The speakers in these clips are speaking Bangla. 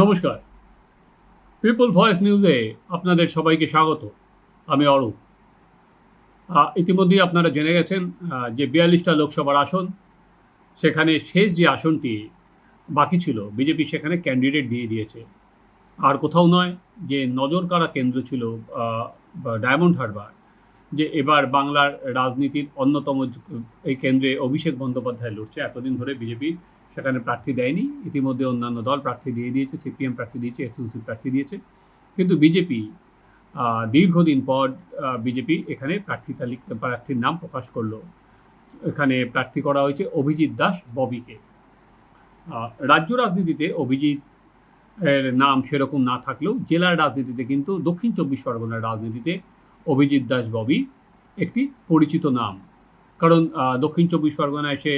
নমস্কার। পিপল ভয়েস নিউজে আপনাদের সবাইকে স্বাগত। আমি অরূপ। ইতিমধ্যেই আপনারা জেনে গেছেন যে বিয়াল্লিশটা লোকসভার আসন, সেখানে শেষ যে আসনটি বাকি ছিল, বিজেপি সেখানে ক্যান্ডিডেট দিয়ে দিয়েছে। আর কোথাও নয় যে নজর কাড়া কেন্দ্র ছিল ডায়মন্ড হারবার, যে এবার বাংলার রাজনীতির অন্যতম এই কেন্দ্রে অভিষেক বন্দ্যোপাধ্যায় লড়ছে। এতদিন ধরে বিজেপি সেখানে প্রার্থী দেয়নি। ইতিমধ্যে অন্যান্য দল প্রার্থী দিয়ে দিয়েছে, সিপিএম প্রার্থী দিয়েছে, এসইউসি প্রার্থী দিয়েছে। কিন্তু বিজেপি দীর্ঘদিন পর বিজেপি এখানে প্রার্থী তালিকা, প্রার্থীর নাম প্রকাশ করল। এখানে প্রার্থী করা হয়েছে অভিজিৎ দাস, ববিকে। রাজ্য রাজনীতিতে অভিজিৎ এর নাম সেরকম না থাকলেও জেলার রাজনীতিতে কিন্তু দক্ষিণ চব্বিশ পরগনার রাজনীতিতে অভিজিৎ দাস, ববি একটি পরিচিত নাম। কারণ দক্ষিণ চব্বিশ পরগনায় সে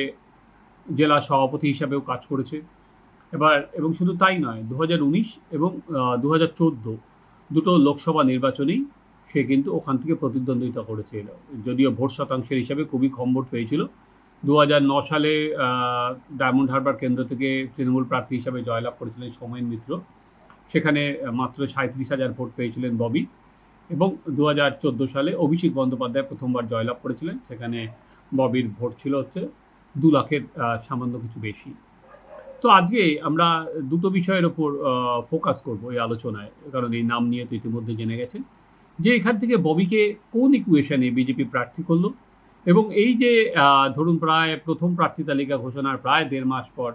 জেলা সভাপতি হিসাবেও কাজ করেছে। এবার, এবং শুধু তাই নয় দু এবং দু হাজার চোদ্দ দুটো লোকসভা নির্বাচনেই সে কিন্তু ওখান থেকে প্রতিদ্বন্দ্বিতা করেছিল যদিও ভোট শতাংশের হিসাবে খুবই কম ভোট পেয়েছিল। দু সালে ডায়মন্ড হারবার কেন্দ্র থেকে তৃণমূল প্রার্থী হিসাবে জয়লাভ করেছিলেন সৌমেন মিত্র। সেখানে মাত্র সাঁত্রিশ হাজার ভোট পেয়েছিলেন ববি। এবং দু হাজার চোদ্দ সালে অভিষেক বন্দ্যোপাধ্যায় প্রথমবার জয়লাভ করেছিলেন। সেখানে ববির ভোট ছিল হচ্ছে দু লাখের সামান্য কিছু বেশি। তো আজকে আমরা দুটো বিষয়ের ওপর ফোকাস করব এই আলোচনায়, কারণ এই নাম নিয়ে তো ইতিমধ্যে জেনে গেছেন। যে এখান থেকে ববিকে কোন ইকুয়েশনে বিজেপি প্রার্থী করল এবং এই যে ধরুন প্রায় প্রথম প্রার্থী তালিকা ঘোষণার প্রায় দেড় মাস পর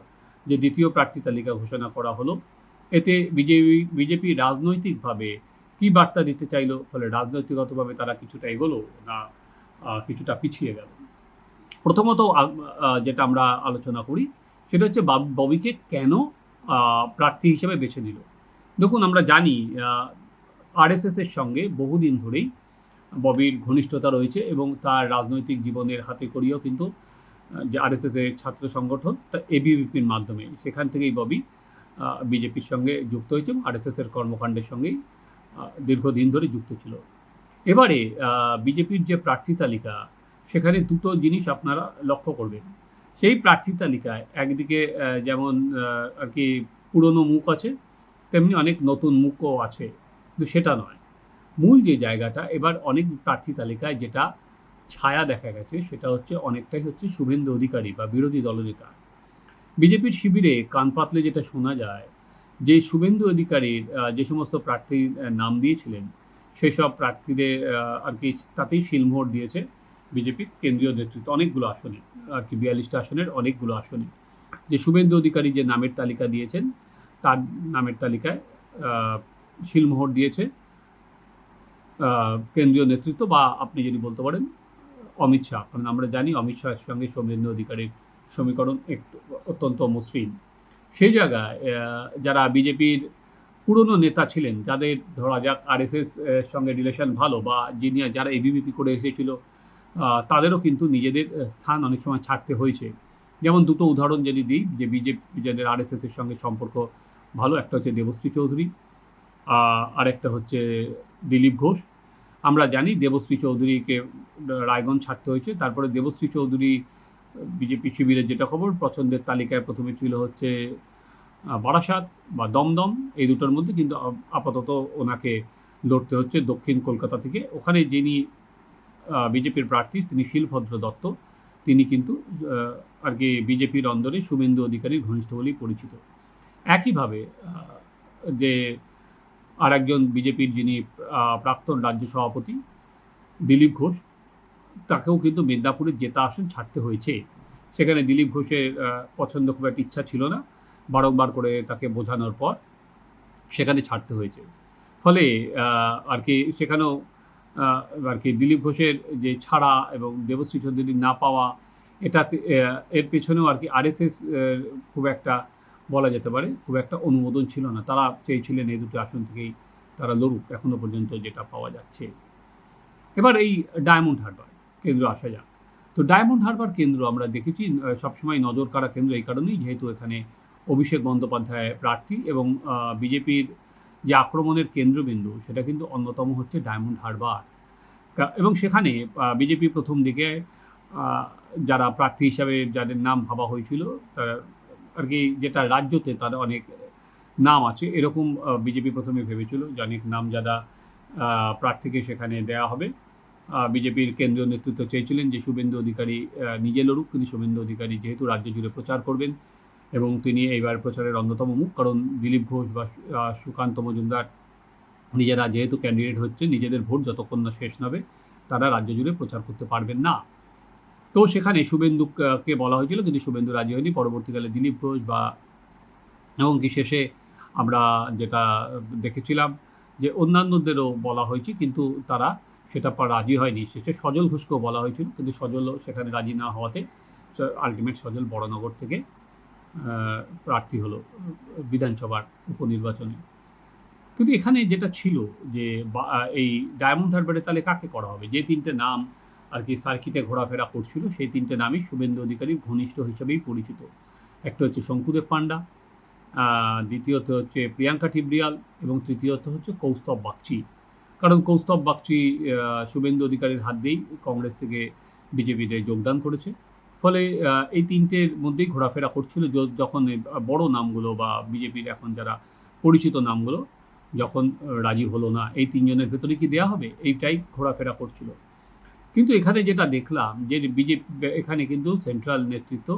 যে দ্বিতীয় প্রার্থী তালিকা ঘোষণা করা হলো, এতে বিজেপি বিজেপি রাজনৈতিকভাবে কি বার্তা দিতে চাইলো? ফলে রাজনৈতিকগতভাবে তারা কিছুটা এগোলো না কিছুটা পিছিয়ে গেল? প্রথমত যেটা আমরা আলোচনা করি, সেটা হচ্ছে বাব- ববিকে কেন প্রার্থী হিসেবে বেছে নিল? দেখুন, আমরা জানি আরএসএস এর সঙ্গে বহুদিন ধরেই ববির ঘনিষ্ঠতা রয়েছে এবং তার রাজনৈতিক জীবনের হাতে করিয়েও কিন্তু যে আরএসএস এর ছাত্র সংগঠন, তা এবিভিপির মাধ্যমে। সেখান থেকেই ববি বিজেপির সঙ্গে যুক্ত হয়েছে এবং আরএসএস এর কর্মকাণ্ডের সঙ্গেই দীর্ঘদিন ধরে যুক্ত ছিল। এবারে বিজেপির যে প্রার্থী তালিকা সেখানে দুটো জিনিস আপনারা লক্ষ্য করবেন। সেই প্রার্থী তালিকায় একদিকে যেমন আর কি পুরনো মুখ আছে, তেমনি অনেক নতুন মুখও আছে। কিন্তু সেটা নয়। মূল যে জায়গাটা, এবার অনেক প্রার্থী তালিকায় যেটা ছায়া দেখা গেছে, সেটা হচ্ছে অনেকটাই হচ্ছে শুভেন্দু অধিকারী বা বিরোধী দলনেতা। বিজেপির শিবিরে কান পাতলে যেটা শোনা যায়, যে শুভেন্দু অধিকারীর যে সমস্ত প্রার্থীর নাম দিয়েছিলেন সেই সব প্রার্থীদের আর কি তাতেই শিলমোহর দিয়েছে। বিজেপির কেন্দ্রীয় নেতৃত্ব, অনেকগুলো আসনে, আর কি বিয়াল্লিশটা আসনের অনেকগুলো আসনে। যে শুভেন্দু অধিকারী যে নামের তালিকা দিয়েছেন, তার নামের তালিকায় শিলমোহর দিয়েছে কেন্দ্রীয় নেতৃত্ব বা আপনি যদি বলতে পারেন, অমিত শাহ, কারণ আমরা জানি অমিত শাহের সঙ্গে শুভেন্দু অধিকারীর সমীকরণ একটু অত্যন্ত মসৃণ। সেই জায়গায় যারা বিজেপির পুরনো নেতা ছিলেন, যাদের ধরা যাক আরএসএস এর সঙ্গে রিলেশন ভালো বা যিনি, যারা এবিভিপি করে এসেছিল তাদেরও কিন্তু নিজেদের স্থান অনেক সময় ছাড়তে হয়েছে। যেমন দুটো উদাহরণ যদি দিই যে বিজেপি যাদের আরএসএস এর সঙ্গে সম্পর্ক ভালো একটা হচ্ছে দেবশ্রী চৌধুরী আহ, আরেকটা হচ্ছে দিলীপ ঘোষ। আমরা জানি দেবশ্রী চৌধুরীকে রায়গঞ্জ ছাড়তে হয়েছে। তারপরে দেবশ্রী চৌধুরী বিজেপি শিবিরের যেটা খবর পছন্দের তালিকায় প্রথমে ছিল হচ্ছে বারাসাত বা দমদম। এই দুটোর মধ্যে কিন্তু আপাতত ওনাকে লড়তে হচ্ছে দক্ষিণ কলকাতা থেকে। ওখানে যিনি বিজেপির প্রার্থী তিনি শিলভদ্র দত্ত। তিনি কিন্তু আর কি বিজেপির অন্দরে শুভেন্দু অধিকারীর ঘনিষ্ঠ বলেই পরিচিত। একইভাবে যে আর একজন বিজেপির যিনি প্রাক্তন রাজ্য সভাপতি দিলীপ ঘোষ, তাকেও কিন্তু মেদিনীপুরের জেতা আসন ছাড়তে হয়েছে। সেখানে দিলীপ ঘোষের পছন্দ খুব একটা ইচ্ছা ছিল না। বারংবার করে তাকে বোঝানোর পর সেখানে ছাড়তে হয়েছে। ফলে আর কি সেখানেও আর কি দিলীপ ঘোষের যে ছাড়া এবং দেবশ্রী চৌধুরীর না পাওয়া এটা এর পেছনেও আর কি আরএসএস খুব একটা বলা যেতে পারে, খুব একটা অনুমোদন ছিল না। তারা চেয়েছিলেন এই দুটো আসন থেকেই তারা লড়ুক এখনও পর্যন্ত যেটা পাওয়া যাচ্ছে। এবার এই ডায়মন্ড হারবার কেন্দ্র আসা যাক। তো ডায়মন্ড হারবার কেন্দ্র আমরা দেখেছি সবসময় নজর কাড়া কেন্দ্র এই কারণেই, যেহেতু এখানে অভিষেক বন্দ্যোপাধ্যায় প্রার্থী এবং বিজেপির যে আক্রমণের কেন্দ্রবিন্দু সেটা কিন্তু অন্যতম হচ্ছে ডায়মন্ড হারবার। এবং সেখানে বিজেপি প্রথম দিকে যারা প্রার্থী হিসাবে যাদের নাম ভাবা হয়েছিল তারা আর কি যেটা রাজ্যতে তারা অনেক নাম আছে এরকম বিজেপি প্রথমে ভেবেছিল যে অনেক নামজাদা আহ, প্রার্থীকে সেখানে দেওয়া হবে। বিজেপির কেন্দ্রীয় নেতৃত্ব চেয়েছিলেন যে শুভেন্দু অধিকারী নিজে লড়ুক কিন্তু শুভেন্দু অধিকারী যেহেতু রাজ্য জুড়ে প্রচার করবেন এবং তিনি এইবার প্রচারের অন্যতম মুখ, কারণ দিলীপ ঘোষ বা সুকান্ত মজুমদার নিজেরা যেহেতু ক্যান্ডিডেট হচ্ছে, নিজেদের ভোট যতক্ষণ না শেষ হবে, তারা রাজ্য জুড়ে প্রচার করতে পারবেন না। তো সেখানে শুভেন্দুকে বলা হয়েছিল কিন্তু শুভেন্দু রাজি হয়নি। পরবর্তীকালে দিলীপ ঘোষ বা এমনকি শেষে আমরা যেটা দেখেছিলাম যে অন্যান্যদেরও বলা হয়েছে, কিন্তু তারা সেটা রাজি হয়নি। শেষে সজল ঘোষকেও বলা হয়েছিল, কিন্তু সজলও সেখানে রাজি না হওয়াতে আলটিমেট সজল বড়নগর থেকে প্রার্থী হলো বিধানসভার উপনির্বাচনে। কিন্তু এখানে যেটা ছিল যে এই ডায়মন্ড হারবারে তাহলে কাকে করা হবে? যে তিনটে নাম আর কি সার্কিটে ঘোরাফেরা করছিল, সেই তিনটে নামই শুভেন্দু অধিকারীর ঘনিষ্ঠ হিসেবেই পরিচিত। একটা হচ্ছে শঙ্কুদেব পান্ডা দ্বিতীয়ত হচ্ছে প্রিয়াঙ্কা ঠিবরিয়াল এবং তৃতীয়ত হচ্ছে কৌস্তব বাগচি। কারণ কৌস্তব বাগচি শুভেন্দু অধিকারীর হাত দিয়েই কংগ্রেস থেকে বিজেপিতে যোগদান করেছে। ফলে এই তিনটের মধ্যেই ঘোরাফেরা করছিল যখন বড় নামগুলো বা বিজেপির এখন যারা পরিচিত নামগুলো যখন রাজি হলো না, এই তিনজনের ভেতরে কি দেওয়া হবে? এইটাই ঘোরাফেরা করছিল। কিন্তু এখানে যেটা দেখলাম যে বিজেপি, এখানে কিন্তু সেন্ট্রাল নেতৃত্ব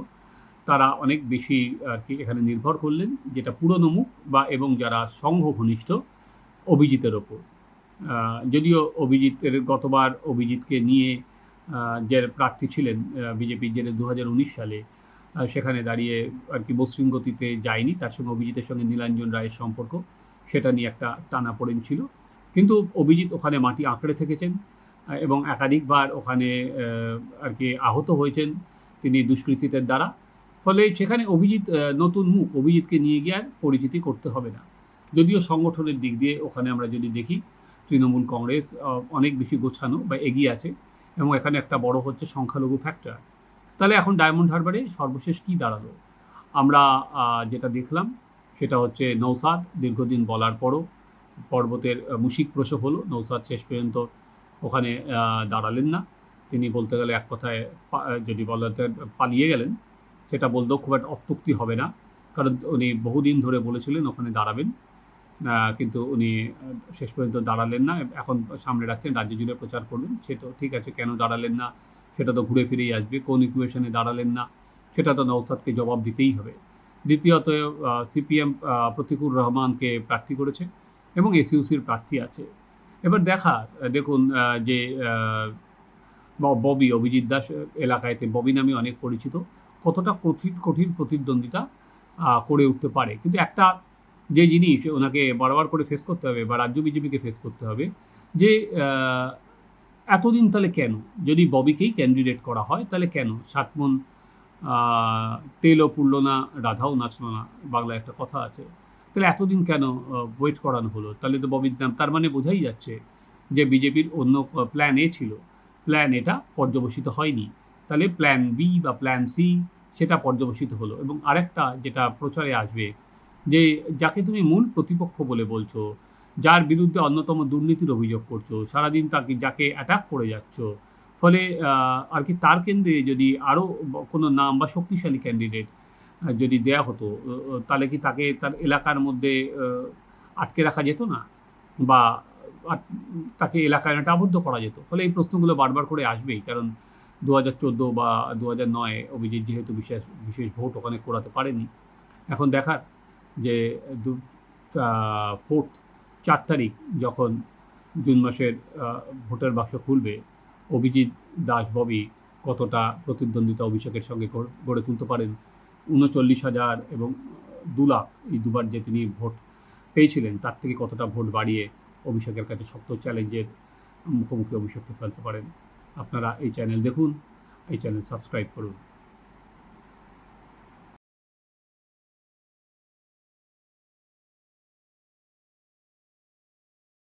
তারা অনেক বেশি আর কি এখানে নির্ভর করলেন, যেটা পুরনো মুখ বা এবং যারা সংঘ ঘনিষ্ঠ অভিজিতের ওপর। যদিও অভিজিতের গতবার অভিজিৎকে নিয়ে যে প্রার্থী ছিলেন বিজেপির যে দু সালে সেখানে দাঁড়িয়ে আর কি মসৃণ গতিতে যায়নি। তার সঙ্গে অভিজিতের সঙ্গে নীলাঞ্জন রায়ের সম্পর্ক, সেটা নিয়ে একটা টানা পড়েন ছিল। কিন্তু অভিজিৎ ওখানে মাটি আঁকড়ে থেকেছেন এবং একাধিকবার ওখানে আর কি আহত হয়েছেন তিনি দুষ্কৃতীদের দ্বারা। ফলে সেখানে অভিজিৎ নতুন মুখ অভিজিৎকে নিয়ে গিয়ে আর পরিচিতি করতে হবে না। যদিও সংগঠনের দিক দিয়ে ওখানে আমরা যদি দেখি, তৃণমূল কংগ্রেস অনেক বেশি গোছানো বা এগিয়ে আছে। এবং এখানে একটা বড় হচ্ছে সংখ্যালঘু ফ্যাক্টর তাহলে এখন ডায়মন্ড হারবারে সর্বশেষ কি দাঁড়াল? আমরা যেটা দেখলাম, সেটা হচ্ছে নৌসাদ দীর্ঘদিন বলার পরও পর্বতের মুশিক প্রসব হলো নৌসাদ শেষ পর্যন্ত ওখানে দাঁড়ালেন না। তিনি বলতে গেলে এক কথায় যদি বলতে পালিয়ে গেলেন, সেটা বলতেও খুব একটা অত্যুক্তি হবে না। কারণ উনি বহুদিন ধরে বলেছিলেন, ওখানে দাঁড়াবেন। কিন্তু উনি শেষ পর্যন্ত দাঁড়ালেন না। এখন সামনে রাখছেন, রাজ্য জুড়ে প্রচার করবেন সে তো ঠিক আছে, কেন দাঁড়ালেন না? সেটা তো ঘুরে ফিরেই আসবে। কোন ইকুয়েশনে দাঁড়ালেন না? সেটা তো নৌসাদকে জবাব দিতেই হবে। দ্বিতীয়ত সিপিএম প্রতিকুর রহমানকে প্রার্থী করেছে এবং এসইউসির প্রার্থী আছে। এবার দেখা, দেখুন যে ববি, অভিজিৎ দাস এলাকায়তে ববি নামে অনেক পরিচিত। কতটা কঠিন কঠিন প্রতিদ্বন্দ্বিতা করে উঠতে পারে। কিন্তু একটা যে জিনিস ওনাকে বারবার করে ফেস করতে হবে বা রাজ্য বিজেপিকে ফেস করতে হবে, যে এতদিন তাহলে কেন? যদি ববিকেই ক্যান্ডিডেট করা হয় তাহলে কেন? সাতমন তেলও পুড়ল না, রাধাও নাচল না, বাংলায় একটা কথা আছে। তাহলে এতদিন কেন ওয়েট করানো হলো? তাহলে তো ববির নাম, তার মানে বোঝাই যাচ্ছে যে বিজেপির অন্য প্ল্যান এ ছিল। প্ল্যান এটা পর্যবসিত হয়নি। তাহলে প্ল্যান বি বা প্ল্যান সি সেটা পর্যবসিত হলো। এবং আরেকটা যেটা প্রচারে আসবে যে যাকে তুমি মূল প্রতিপক্ষ বলে বলছো, যার বিরুদ্ধে অন্যতম দুর্নীতির অভিযোগ করছ, সারাদিন তাকে, যাকে অ্যাটাক করে যাচ্ছ, ফলে আর কি তার কেন্দ্রে যদি আরও কোনো নাম বা শক্তিশালী ক্যান্ডিডেট যদি দেয়া হতো তাহলে কি তাকে তার এলাকার মধ্যে আটকে রাখা যেত না? বা তাকে এলাকায় একটা আবদ্ধ করা যেত? ফলে এই প্রশ্নগুলো বারবার করে আসবেই, কারণ দু হাজার চোদ্দ বা দু হাজার নয় অভিজিৎ যেহেতু বিশেষ বিশেষ ভোট ওখানে করাতে পারেনি। এখন দেখার। যে দু ফোর্থ চার তারিখ যখন জুন মাসের ভোটের বাক্স খুলবে, অভিজিৎ দাস ববি কতটা প্রতিদ্বন্দ্বিতা অভিষেকের সঙ্গে গড়ে তুলতে পারেন? উনচল্লিশ হাজার এবং দু লাখ এই দুবার যে তিনি ভোট পেয়েছিলেন, তার থেকে কতটা ভোট বাড়িয়ে অভিষেকের কাছে শক্ত চ্যালেঞ্জের মুখোমুখি অভিষেককে ফেলতে পারেন? আপনারা এই চ্যানেল দেখুন, এই চ্যানেল সাবস্ক্রাইব করুন।